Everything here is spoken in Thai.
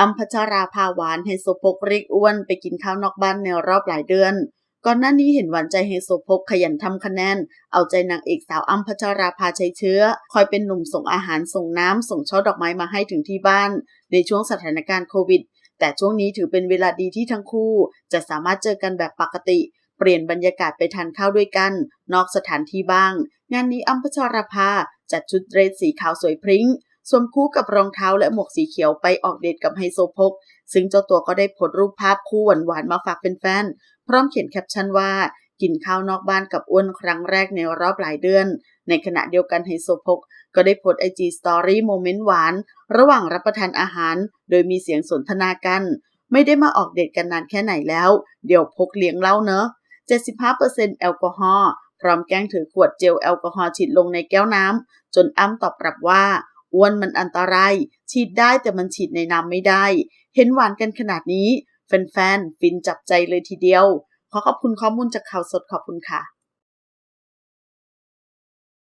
อัมพชราภาหวานไฮโซโพกเรียกอ้วนไปกินข้าวนอกบ้านในรอบหลายเดือน ก่อนหน้านี้เห็นหวานใจไฮโซโพกขยันทำคะแนน เอาใจนางเอกสาวอัมพชราภาชัยเชื้อ คอยเป็นหนุ่มส่งอาหารส่งน้ำส่งช่อดอกไม้มาให้ถึงที่บ้าน ในช่วงสถานการณ์โควิด แต่ช่วงนี้ถือเป็นเวลาดีที่ทั้งคู่ จะสามารถเจอกันแบบปกติ เปลี่ยนบรรยากาศไปทานข้าวด้วยกัน นอกสถานที่บ้าง งานนี้อัมพชราภาจัดชุดเดรสสีขาวสวยพริ้ง สวมคู่กับรองเท้าและหมวกสีเขียวไปออกเดทกับไฮโซพก ซึ่งเจ้าตัวก็ได้โพสรูปภาพคู่หวานๆมาฝากแฟนๆ พร้อมเขียนแคปชั่นว่ากินข้าวนอกบ้านกับอ้วนครั้งแรกในรอบหลายเดือน ในขณะเดียวกันไฮโซพก ก็ได้โพสไอจีสตอรี่โมเมนต์หวาน ระหว่างรับประทานอาหาร โดยมีเสียงสนทนากัน ไม่ได้มาออกเดทกันนานแค่ไหนแล้ว เดี๋ยวพกเลี้ยงเหล้าเนอะ 75%แอลกอฮอล์พร้อมแกล้งถือขวดเจลแอลกอฮอล์ฉีดลงในแก้วน้ำจนอ้ำตอบกลับว่า อ้วนมันอันตราย ฉีดได้แต่มันฉีดในน้ำไม่ได้ เห็นหวานกันขนาดนี้ แฟนๆ ฟินจับใจเลยทีเดียว ขอขอบคุณข้อมูลจากข่าวสดขอบคุณค่ะ